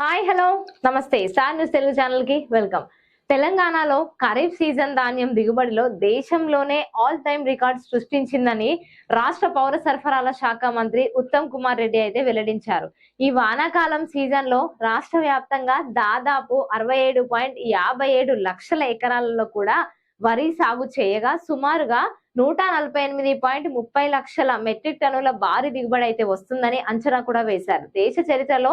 Hi hello. నమస్తే. Star news Telugu ఛానల్కి welcome. తెలంగాణలో ఖరీఫ్ సీజన్ ధాన్యం దిగుబడిలో దేశంలోనే ఆల్ టైమ్ రికార్డ్ సృష్టించిందని రాష్ట్ర పౌర సరఫరాల శాఖ మంత్రి ఉత్తమ్ కుమార్ రెడ్డి అయితే వెల్లడించారు. ఈ వానాకాలం సీజన్లో రాష్ట్ర వ్యాప్తంగా దాదాపు అరవై ఏడు పాయింట్ యాభై ఏడు లక్షల ఎకరాలలో కూడా వరి సాగు చేయగా సుమారుగా నూట నలభై ఎనిమిది పాయింట్ ముప్పై లక్షల మెట్రిక్ టన్నుల భారీ దిగుబడి అయితే వస్తుందని అంచనా కూడా వేశారు. దేశ చరిత్రలో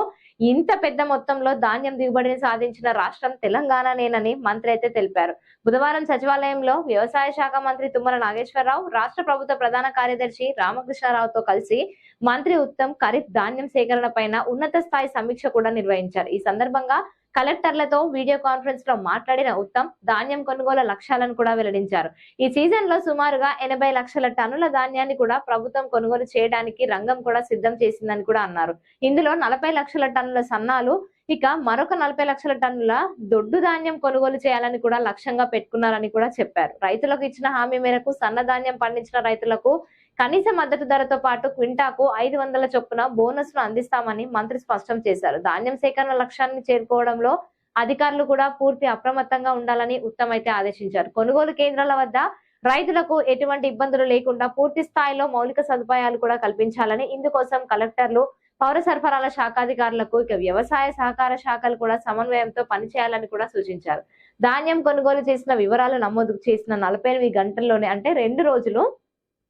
ఇంత పెద్ద మొత్తంలో ధాన్యం దిగుబడిని సాధించిన రాష్ట్రం తెలంగాణనేనని మంత్రి అయితే తెలిపారు. బుధవారం సచివాలయంలో వ్యవసాయ శాఖ మంత్రి తుమ్మల నాగేశ్వరరావు రాష్ట్ర ప్రభుత్వ ప్రధాన కార్యదర్శి రామకృష్ణారావుతో కలిసి మంత్రి ఉత్తమ్ ఖరీఫ్ ధాన్యం సేకరణ పైన ఉన్నత స్థాయి సమీక్ష కూడా నిర్వహించారు. ఈ సందర్భంగా కలెక్టర్లతో వీడియో కాన్ఫరెన్స్లో మాట్లాడిన ఉత్తమ్ ధాన్యం కొనుగోలు లక్ష్యాలను కూడా వెల్లడించారు. ఈ సీజన్లో సుమారుగా ఎనభై లక్షల టన్నుల ధాన్యాన్ని కూడా ప్రభుత్వం కొనుగోలు చేయడానికి రంగం కూడా సిద్ధం చేసిందని కూడా అన్నారు. ఇందులో నలభై లక్షల టన్నుల సన్నాలు ఇక మరొక నలభై లక్షల టన్నుల దొడ్డు ధాన్యం కొనుగోలు చేయాలని కూడా లక్ష్యంగా పెట్టుకున్నారని కూడా చెప్పారు. రైతులకు ఇచ్చిన హామీ మేరకు సన్న ధాన్యం పండించిన రైతులకు కనీస మద్దతు ధరతో పాటు క్వింటాకు ఐదు వందల చొప్పున బోనస్ను అందిస్తామని మంత్రి స్పష్టం చేశారు. ధాన్యం సేకరణ లక్ష్యాన్ని చేరుకోవడంలో అధికారులు కూడా పూర్తి అప్రమత్తంగా ఉండాలని ఉత్తమ్ అయితే ఆదేశించారు. కొనుగోలు కేంద్రాల వద్ద రైతులకు ఎటువంటి ఇబ్బందులు లేకుండా పూర్తి స్థాయిలో మౌలిక సదుపాయాలు కూడా కల్పించాలని ఇందుకోసం కలెక్టర్లు పౌర సరఫరాల శాఖాధికారులకు ఇక వ్యవసాయ సహకార శాఖలు కూడా సమన్వయంతో పనిచేయాలని కూడా సూచించారు. ధాన్యం కొనుగోలు చేసిన వివరాలు నమోదు చేసిన నలభై ఎనిమిది గంటల్లోనే అంటే రెండు రోజులు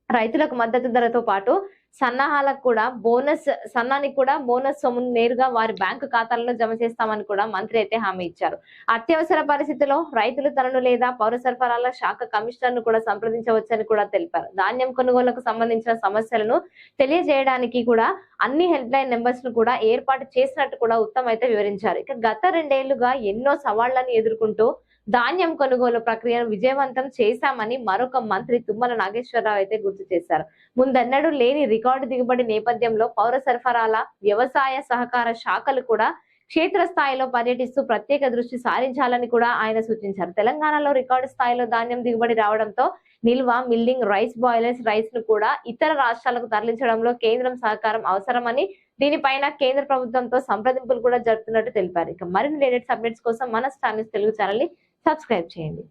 రైతులకు మద్దతు ధరతో పాటు సన్నాహాలకు కూడా బోనస్ సన్నానికి కూడా బోనస్ సొమ్ము నేరుగా వారి బ్యాంకు ఖాతాలలో జమ చేస్తామని కూడా మంత్రి అయితే హామీ ఇచ్చారు. అత్యవసర పరిస్థితిలో రైతులు తనను లేదా పౌర సరఫరాల శాఖ కమిషనర్ను కూడా సంప్రదించవచ్చని కూడా తెలిపారు. ధాన్యం కొనుగోలుకు సంబంధించిన సమస్యలను తెలియజేయడానికి కూడా అన్ని హెల్ప్ లైన్ నెంబర్స్ను కూడా ఏర్పాటు చేసినట్టు కూడా ఉత్తమ్ అయితే వివరించారు. ఇక గత రెండేళ్ళుగా ఎన్నో సవాళ్ళను ఎదుర్కొంటూ ధాన్యం కొనుగోలు ప్రక్రియను విజయవంతం చేశామని మరొక మంత్రి తుమ్మల నాగేశ్వరరావు అయితే గుర్తు చేశారు. ముందన్నడు లేని రికార్డు దిగుబడి నేపథ్యంలో పౌర సరఫరాల వ్యవసాయ సహకార శాఖలు కూడా క్షేత్రస్థాయిలో పర్యటిస్తూ ప్రత్యేక దృష్టి సారించాలని కూడా ఆయన సూచించారు. తెలంగాణలో రికార్డు స్థాయిలో ధాన్యం దిగుబడి రావడంతో నిల్వ మిల్లింగ్ రైస్ బాయిలర్స్ రైస్ను కూడా ఇతర రాష్ట్రాలకు తరలించడంలో కేంద్రం సహకారం అవసరమని దీనిపైన కేంద్ర ప్రభుత్వంతో సంప్రదింపులు కూడా జరుపుతున్నట్టు తెలిపారు. ఇక మరిన్ని లేటెస్ట్ అప్డేట్స్ కోసం మన స్టార్ తెలుగు ఛానల్ని సబ్స్క్రైబ్ చేయండి.